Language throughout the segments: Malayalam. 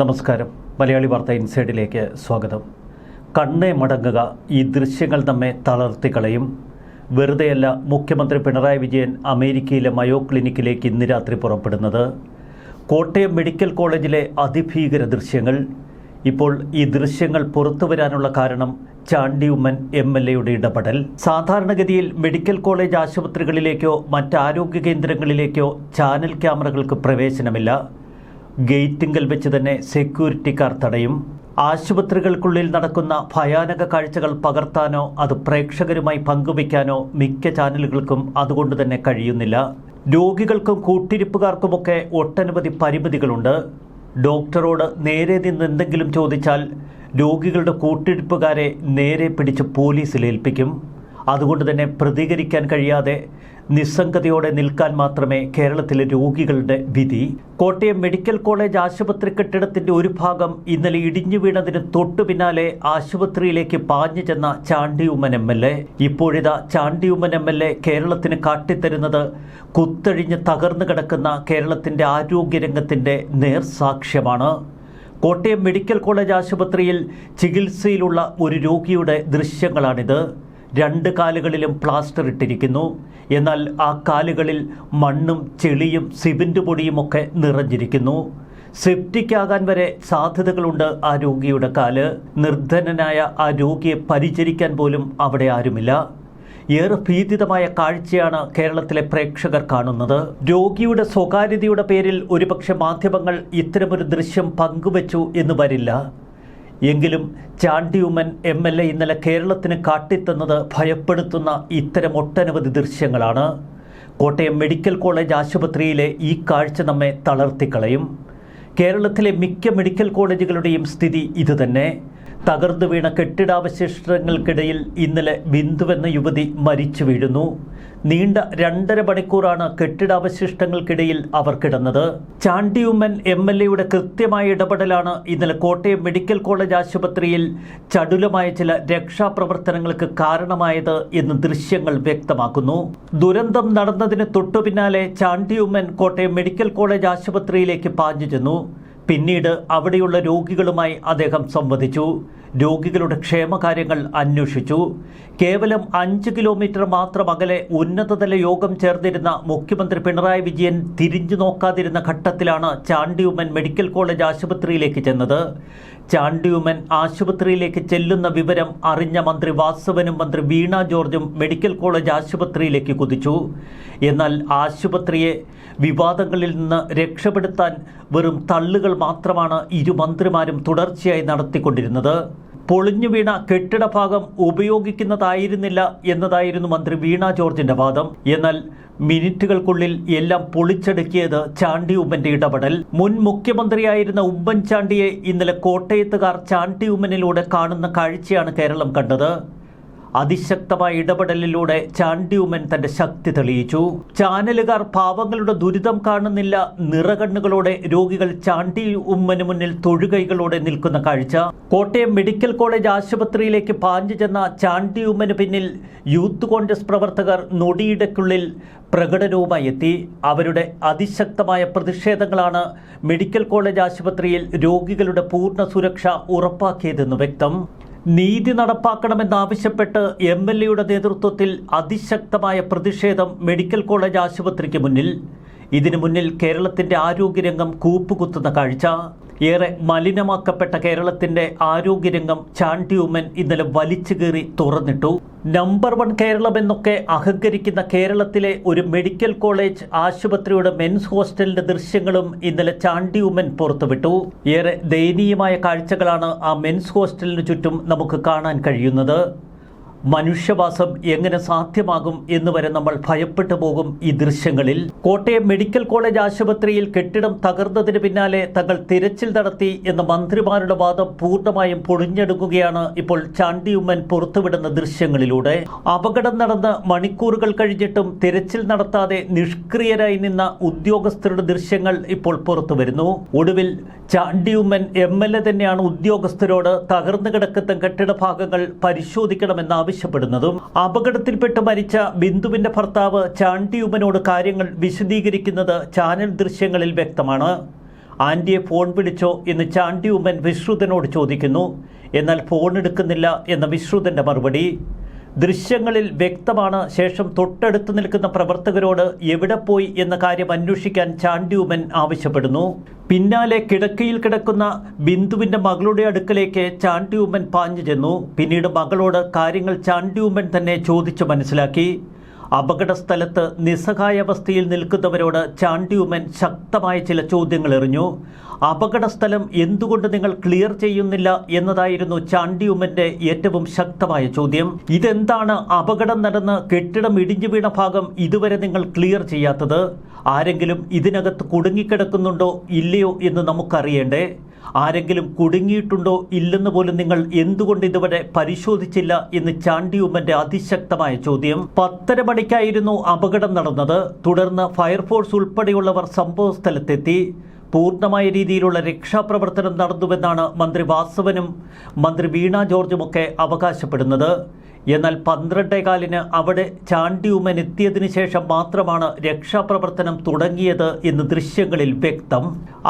നമസ്കാരം. മലയാളി വാർത്ത ഇൻസൈഡിലേക്ക് സ്വാഗതം. കണ്ണേ മടങ്ങുക ഈ ദൃശ്യങ്ങൾ നമ്മെ തളർത്തിക്കളയും വെറുതെയല്ല മുഖ്യമന്ത്രി പിണറായി വിജയൻ അമേരിക്കയിലെ മയോ ക്ലിനിക്കിലേക്ക് ഇന്ന് രാത്രി പുറപ്പെടുന്നത്. കോട്ടയം മെഡിക്കൽ കോളേജിലെ അതിഭീകര ദൃശ്യങ്ങൾ. ഇപ്പോൾ ഈ ദൃശ്യങ്ങൾ പുറത്തു വരാനുള്ള കാരണം ചാണ്ടി ഉമ്മൻ എം എൽ എയുടെ ഇടപെടൽ. സാധാരണഗതിയിൽ മെഡിക്കൽ കോളേജ് ആശുപത്രികളിലേക്കോ മറ്റ് ആരോഗ്യ കേന്ദ്രങ്ങളിലേക്കോ ചാനൽ ക്യാമറകൾക്ക് പ്രവേശനമില്ല. ഗേറ്റിങ്കൽ വെച്ച് തന്നെ സെക്യൂരിറ്റിക്കാർ തടയും. ആശുപത്രികൾക്കുള്ളിൽ നടക്കുന്ന ഭയാനക കാഴ്ചകൾ പകർത്താനോ അത് പ്രേക്ഷകരുമായി പങ്കുവയ്ക്കാനോ മിക്ക ചാനലുകൾക്കും അതുകൊണ്ട് തന്നെ കഴിയുന്നില്ല. രോഗികൾക്കും കൂട്ടിരിപ്പുകാർക്കുമൊക്കെ ഒട്ടനവധി പരിമിതികളുണ്ട്. ഡോക്ടറോട് നേരെ നിന്ന് എന്തെങ്കിലും ചോദിച്ചാൽ രോഗികളുടെ കൂട്ടിരിപ്പുകാരെ നേരെ പിടിച്ച് പോലീസിൽ ഏൽപ്പിക്കും. അതുകൊണ്ട് തന്നെ പ്രതികരിക്കാൻ കഴിയാതെ നിസ്സംഗതയോടെ നിൽക്കാൻ മാത്രമേ കേരളത്തിലെ രോഗികളുടെ വിധി. കോട്ടയം മെഡിക്കൽ കോളേജ് ആശുപത്രി കെട്ടിടത്തിന്റെ ഒരു ഭാഗം ഇന്നലെ ഇടിഞ്ഞു വീണതിന് തൊട്ടു പിന്നാലെ ആശുപത്രിയിലേക്ക് പാഞ്ഞു ചെന്ന ചാണ്ടിയുമ്മൻ എം എൽ എ. ഇപ്പോഴിതാ ചാണ്ടിയുമ്മൻ എം എൽ എ കേരളത്തിന് കാട്ടിത്തരുന്നത് കുത്തഴിഞ്ഞ് തകർന്നു കിടക്കുന്ന കേരളത്തിന്റെ ആരോഗ്യരംഗത്തിന്റെ നേർസാക്ഷ്യമാണ്. കോട്ടയം മെഡിക്കൽ കോളേജ് ആശുപത്രിയിൽ ചികിത്സയിലുള്ള ഒരു രോഗിയുടെ ദൃശ്യങ്ങളാണിത്. രണ്ട് കാലുകളിലും പ്ലാസ്റ്റർ ഇട്ടിരിക്കുന്നു. എന്നാൽ ആ കാലുകളിൽ മണ്ണും ചെളിയും സിബിന്റ് പൊടിയുമൊക്കെ നിറഞ്ഞിരിക്കുന്നു. സെപ്റ്റിക് ആകാൻ വരെ സാധ്യതകളുണ്ട് ആ രോഗിയുടെ കാൽ. നിർധനനായ ആ രോഗിയെ പരിചരിക്കാൻ പോലും അവിടെ ആരുമില്ല. ഏറെ ഭീതിതമായ കാഴ്ചയാണ് കേരളത്തിലെ പ്രേക്ഷകർ കാണുന്നത്. രോഗിയുടെ സ്വകാര്യതയുടെ പേരിൽ ഒരുപക്ഷെ മാധ്യമങ്ങൾ ഇത്തരമൊരു ദൃശ്യം പങ്കുവച്ചു എന്ന് വരില്ല. എങ്കിലും ചാണ്ടിയുമൻ എം എൽ എ ഇന്നലെ കേരളത്തിന് കാട്ടിത്തന്നത് ഭയപ്പെടുത്തുന്ന ഇത്തരം ഒട്ടനവധി ദൃശ്യങ്ങളാണ്. കോട്ടയം മെഡിക്കൽ കോളേജ് ആശുപത്രിയിലെ ഈ കാഴ്ച നമ്മെ തളർത്തിക്കളയും. കേരളത്തിലെ മിക്ക മെഡിക്കൽ കോളേജുകളുടെയും സ്ഥിതി ഇതുതന്നെ. തകർന്നു വീണ കെട്ടിടാവശിഷ്ടങ്ങൾക്കിടയിൽ ഇന്നലെ ബിന്ദുവെന്ന യുവതി മരിച്ചു വീഴുന്നു. നീണ്ട രണ്ടര മണിക്കൂറാണ് കെട്ടിടാവശിഷ്ടങ്ങൾക്കിടയിൽ അവർ കിടന്നത്. ചാണ്ടിയുമ്മൻ എം എൽ എയുടെ കൃത്യമായ ഇടപെടലാണ് ഇന്നലെ കോട്ടയം മെഡിക്കൽ കോളേജ് ആശുപത്രിയിൽ ചടുലമായ ചില രക്ഷാപ്രവർത്തനങ്ങൾക്ക് കാരണമായത് എന്ന് ദൃശ്യങ്ങൾ വ്യക്തമാക്കുന്നു. ദുരന്തം നടന്നതിന് തൊട്ടു പിന്നാലെ ചാണ്ടിയുമ്മൻ കോട്ടയം മെഡിക്കൽ കോളേജ് ആശുപത്രിയിലേക്ക് പാഞ്ഞു ചെന്നു. പിന്നീട് അവിടെയുള്ള രോഗികളുമായി അദ്ദേഹം സംവദിച്ചു. രോഗികളുടെ ക്ഷേമകാര്യങ്ങൾ അന്വേഷിച്ചു. കേവലം അഞ്ച് കിലോമീറ്റർ മാത്രം അകലെ ഉന്നതതല യോഗം ചേർന്നിരുന്ന മുഖ്യമന്ത്രി പിണറായി വിജയൻ തിരിഞ്ഞു നോക്കാതിരുന്ന ഘട്ടത്തിലാണ് ചാണ്ടിയുമ്മൻ മെഡിക്കൽ കോളേജ് ആശുപത്രിയിലേക്ക് ചെന്നത്. ചാണ്ടിയുമ്മൻ ആശുപത്രിയിലേക്ക് ചെല്ലുന്ന വിവരം അറിഞ്ഞ മന്ത്രി വാസവനും മന്ത്രി വീണ ജോർജും മെഡിക്കൽ കോളേജ് ആശുപത്രിയിലേക്ക് കുതിച്ചു. എന്നാൽ ആശുപത്രിയെ വിവാദങ്ങളിൽ നിന്ന് രക്ഷപ്പെടുത്താൻ വെറും തള്ളുകൾ മാത്രമാണ് ഇരു മന്ത്രിമാരും തുടർച്ചയായി നടത്തിക്കൊണ്ടിരുന്നത്. പൊളിഞ്ഞു വീണ കെട്ടിടഭാഗം ഉപയോഗിക്കുന്നതായിരുന്നില്ല എന്നതായിരുന്നു മന്ത്രി വീണ ജോർജിന്റെ വാദം. എന്നാൽ മിനിറ്റുകൾക്കുള്ളിൽ എല്ലാം പൊളിച്ചടുക്കിയത് ചാണ്ടി ഉമ്മന്റെ ഇടപെടൽ. മുൻ മുഖ്യമന്ത്രിയായിരുന്ന ഉമ്മൻചാണ്ടിയെ ഇന്നലെ കോട്ടയത്തുകാർ ചാണ്ടി ഉമ്മനിലൂടെ കാണുന്ന കാഴ്ചയാണ് കേരളം കണ്ടത്. അതിശക്തമായ ഇടപെടലിലൂടെ ചാണ്ടിയുമൻ തന്റെ ശക്തി തെളിയിച്ചു. ചാനലുകാർ പാവങ്ങളുടെ ദുരിതം കാണുന്നില്ല നിറകണ്ണുകളോടെ രോഗികൾ ചാണ്ടി ഉമ്മന് മുന്നിൽ തൊഴുകൈകളോടെ നിൽക്കുന്ന കാഴ്ച. കോട്ടയം മെഡിക്കൽ കോളേജ് ആശുപത്രിയിലേക്ക് പാഞ്ഞു ചെന്ന ചാണ്ടി ഉമ്മന് പിന്നിൽ യൂത്ത് കോൺഗ്രസ് പ്രവർത്തകർ നൊടിയിടയ്ക്കുള്ളിൽ പ്രകടനവുമായി എത്തി. അവരുടെ അതിശക്തമായ പ്രതിഷേധങ്ങളാണ് മെഡിക്കൽ കോളേജ് ആശുപത്രിയിൽ രോഗികളുടെ പൂർണ സുരക്ഷ ഉറപ്പാക്കിയതെന്ന് വ്യക്തം. നീതി നടപ്പാക്കണമെന്നാവശ്യപ്പെട്ട് എം എൽ എയുടെ നേതൃത്വത്തിൽ അതിശക്തമായ പ്രതിഷേധം മെഡിക്കൽ കോളേജ് ആശുപത്രിക്ക് മുന്നിൽ. ഇതിനു മുന്നിൽ കേരളത്തിന്റെ ആരോഗ്യരംഗം കൂപ്പുകുത്തുന്ന കാഴ്ച. ഏറെ മലിനമാക്കപ്പെട്ട കേരളത്തിന്റെ ആരോഗ്യരംഗം ചാണ്ടിയുമൻ ഇന്നലെ വലിച്ചു കീറി തുറന്നിട്ടു. നമ്പർ വൺ കേരളം എന്നൊക്കെ അഹങ്കരിക്കുന്ന കേരളത്തിലെ ഒരു മെഡിക്കൽ കോളേജ് ആശുപത്രിയുടെ മെൻസ് ഹോസ്റ്റലിന്റെ ദൃശ്യങ്ങളും ഇന്നലെ ചാണ്ടിയുമൻ പുറത്തുവിട്ടു. ഏറെ ദയനീയമായ കാഴ്ചകളാണ് ആ മെൻസ് ഹോസ്റ്റലിന് ചുറ്റും നമുക്ക് കാണാൻ കഴിയുന്നത്. മനുഷ്യവാസം എങ്ങനെ സാധ്യമാകും എന്ന് വരെ നമ്മൾ ഭയപ്പെട്ടു പോകും ഈ ദൃശ്യങ്ങളിൽ. കോട്ടയം മെഡിക്കൽ കോളേജ് ആശുപത്രിയിൽ കെട്ടിടം തകർന്നതിന് പിന്നാലെ തങ്ങൾ തിരച്ചിൽ നടത്തി എന്ന മന്ത്രിമാരുടെ വാദം പൂർണമായും പൊളിഞ്ഞെടുക്കുകയാണ് ഇപ്പോൾ ചാണ്ടിയുമ്മൻ പുറത്തുവിടുന്ന ദൃശ്യങ്ങളിലൂടെ. അപകടം നടന്ന് മണിക്കൂറുകൾ കഴിഞ്ഞിട്ടും തിരച്ചിൽ നടത്താതെ നിഷ്ക്രിയരായി നിന്ന ഉദ്യോഗസ്ഥരുടെ ദൃശ്യങ്ങൾ ഇപ്പോൾ പുറത്തു വരുന്നു ഒടുവിൽ ചാണ്ടിയുമ്മൻ എ തന്നെയാണ് ഉദ്യോഗസ്ഥരോട് തകർന്നു കിടക്കുന്ന കെട്ടിട ഭാഗങ്ങൾ പരിശോധിക്കണമെന്ന് ആവശ്യപ്പെടുന്നതും അപകടത്തിൽപ്പെട്ട് മരിച്ച ബിന്ദുവിന്റെ ഭർത്താവ് ചാണ്ടിയുമ്മനോട് കാര്യങ്ങൾ വിശദീകരിക്കുന്നത് ചാനൽ ദൃശ്യങ്ങളിൽ വ്യക്തമാണ്. ആന്റിയെ ഫോൺ വിളിച്ചോ എന്ന് ചാണ്ടി ഉമ്മൻ വിശ്രുതനോട് ചോദിക്കുന്നു. എന്നാൽ ഫോൺ എടുക്കുന്നില്ല എന്ന വിശ്രുതന്റെ മറുപടി. ദൃശ്യങ്ങളിൽ വ്യക്തമാണ് ശേഷം തൊട്ടടുത്ത് നിൽക്കുന്ന പ്രവർത്തകരോട് എവിടെ പോയി എന്ന കാര്യം അന്വേഷിക്കാൻ ചാണ്ടിയുമൻ ആവശ്യപ്പെടുന്നു. പിന്നാലെ കിടക്കയിൽ കിടക്കുന്ന ബിന്ദുവിന്റെ മകളുടെ അടുക്കലേക്ക് ചാണ്ടിയുമ്മൻ പാഞ്ഞു ചെന്നു. പിന്നീട് മകളോട് കാര്യങ്ങൾ ചാണ്ടിയുമ്മൻ തന്നെ ചോദിച്ചു മനസ്സിലാക്കി. അപകട സ്ഥലത്ത് നിസ്സഹായാവസ്ഥയിൽ നിൽക്കുന്നവരോട് ചാണ്ടിയുമൻ ശക്തമായ ചില ചോദ്യങ്ങൾ എറിഞ്ഞു. അപകട സ്ഥലം എന്തുകൊണ്ട് നിങ്ങൾ ക്ലിയർ ചെയ്യുന്നില്ല എന്നതായിരുന്നു ചാണ്ടിയുമ്മന്റെ ഏറ്റവും ശക്തമായ ചോദ്യം. ഇതെന്താണ് അപകടം നടന്ന് കെട്ടിടം ഇടിഞ്ഞു വീണ ഭാഗം ഇതുവരെ നിങ്ങൾ ക്ലിയർ ചെയ്യാത്തത്? ആരെങ്കിലും ഇതിനകത്ത് കുടുങ്ങിക്കിടക്കുന്നുണ്ടോ ഇല്ലയോ എന്ന് നമുക്കറിയണ്ടേ? ആരെങ്കിലും കുടുങ്ങിയിട്ടുണ്ടോ ഇല്ലെന്ന് പോലും നിങ്ങൾ എന്തുകൊണ്ട് ഇതുവരെ പരിശോധിച്ചില്ല എന്ന് ചാണ്ടിയുമ്മന്റെ അതിശക്തമായ ചോദ്യം. പത്തര മണിക്കായിരുന്നു അപകടം നടന്നത്. തുടർന്ന് ഫയർഫോഴ്സ് ഉൾപ്പെടെയുള്ളവർ സംഭവസ്ഥലത്തെത്തി പൂർണമായ രീതിയിലുള്ള രക്ഷാപ്രവർത്തനം നടന്നുവെന്നാണ് മന്ത്രി വാസവനും മന്ത്രി വീണ ജോർജുമൊക്കെ അവകാശപ്പെടുന്നത്. എന്നാൽ പന്ത്രണ്ടേകാലിന് അവിടെ ചാണ്ടിയുമ്മൻ എത്തിയതിനു ശേഷം മാത്രമാണ് രക്ഷാപ്രവർത്തനം തുടങ്ങിയത് എന്ന് ദൃശ്യങ്ങളിൽ വ്യക്തം.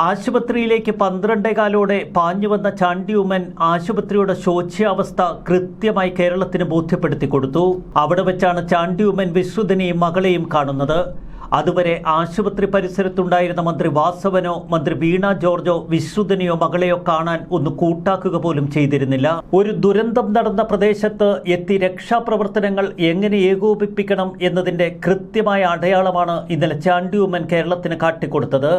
ആശുപത്രിയിലേക്ക് പന്ത്രണ്ടേകാലോടെ പാഞ്ഞുവന്ന ചാണ്ടിയുമ്മൻ ആശുപത്രിയുടെ ശോച്യാവസ്ഥ കൃത്യമായി കേരളത്തിന് ബോധ്യപ്പെടുത്തി കൊടുത്തു. അവിടെ വെച്ചാണ് ചാണ്ടിയുമ്മൻ വിശ്രുതനെയും മകളെയും കാണുന്നത്. അതുവരെ ആശുപത്രി പരിസരത്തുണ്ടായിരുന്ന മന്ത്രി വാസവനോ മന്ത്രി വീണ ജോർജോ വിശ്രുതനെയോ മകളെയോ കാണാൻ ഒന്ന് കൂട്ടാക്കുക പോലും ചെയ്തിരുന്നില്ല. ഒരു ദുരന്തം നടന്ന പ്രദേശത്ത് എത്തി രക്ഷാപ്രവർത്തനങ്ങൾ എങ്ങനെ ഏകോപിപ്പിക്കണം എന്നതിന്റെ കൃത്യമായ അടയാളമാണ് ഇന്നലെ ചാണ്ടിയുമ്മൻ കേരളത്തിന് കാട്ടിക്കൊടുത്തത്.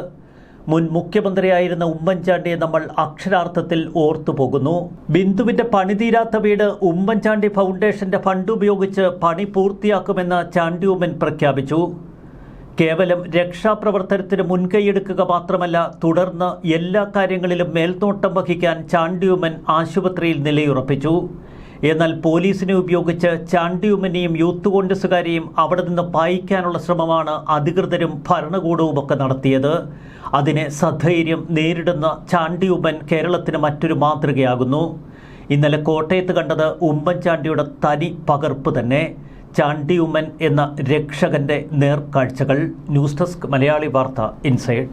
മുൻ മുഖ്യമന്ത്രിയായിരുന്ന ഉമ്മൻചാണ്ടിയെ നമ്മൾ അക്ഷരാർത്ഥത്തിൽ ഓർത്തു പോകുന്നു. ബിന്ദുവിന്റെ പണിതീരാത്ത വീട് ഉമ്മൻചാണ്ടി ഫൗണ്ടേഷന്റെ ഫണ്ട് ഉപയോഗിച്ച് പണി പൂർത്തിയാക്കുമെന്ന് ചാണ്ടി ഉമ്മൻ പ്രഖ്യാപിച്ചു. കേവലം രക്ഷാപ്രവർത്തനത്തിന് മുൻകൈയെടുക്കുക മാത്രമല്ല തുടർന്ന് എല്ലാ കാര്യങ്ങളിലും മേൽനോട്ടം വഹിക്കാൻ ചാണ്ടിയുമൻ ആശുപത്രിയിൽ നിലയുറപ്പിച്ചു. എന്നാൽ പോലീസിനെ ഉപയോഗിച്ച് ചാണ്ടിയുമനെയും യൂത്ത് കോൺഗ്രസുകാരെയും അവിടെ നിന്ന് പായിക്കാനുള്ള ശ്രമമാണ് അധികൃതരും ഭരണകൂടവും ഒക്കെ നടത്തിയത്. അതിനെ സധൈര്യം നേരിടുന്ന ചാണ്ടിയുമൻ കേരളത്തിന് മറ്റൊരു മാതൃകയാകുന്നു. ഇന്നലെ കോട്ടയത്ത് കണ്ടത് ഉമ്മൻചാണ്ടിയുടെ തനി പകർപ്പ് തന്നെ. ചാണ്ടി ഉമ്മൻ എന്ന രക്ഷകന്റെ നേർക്കാഴ്ചകൾ ന്യൂസ് ഡെസ്ക് മലയാളി വാർത്ത ഇൻസൈഡ്.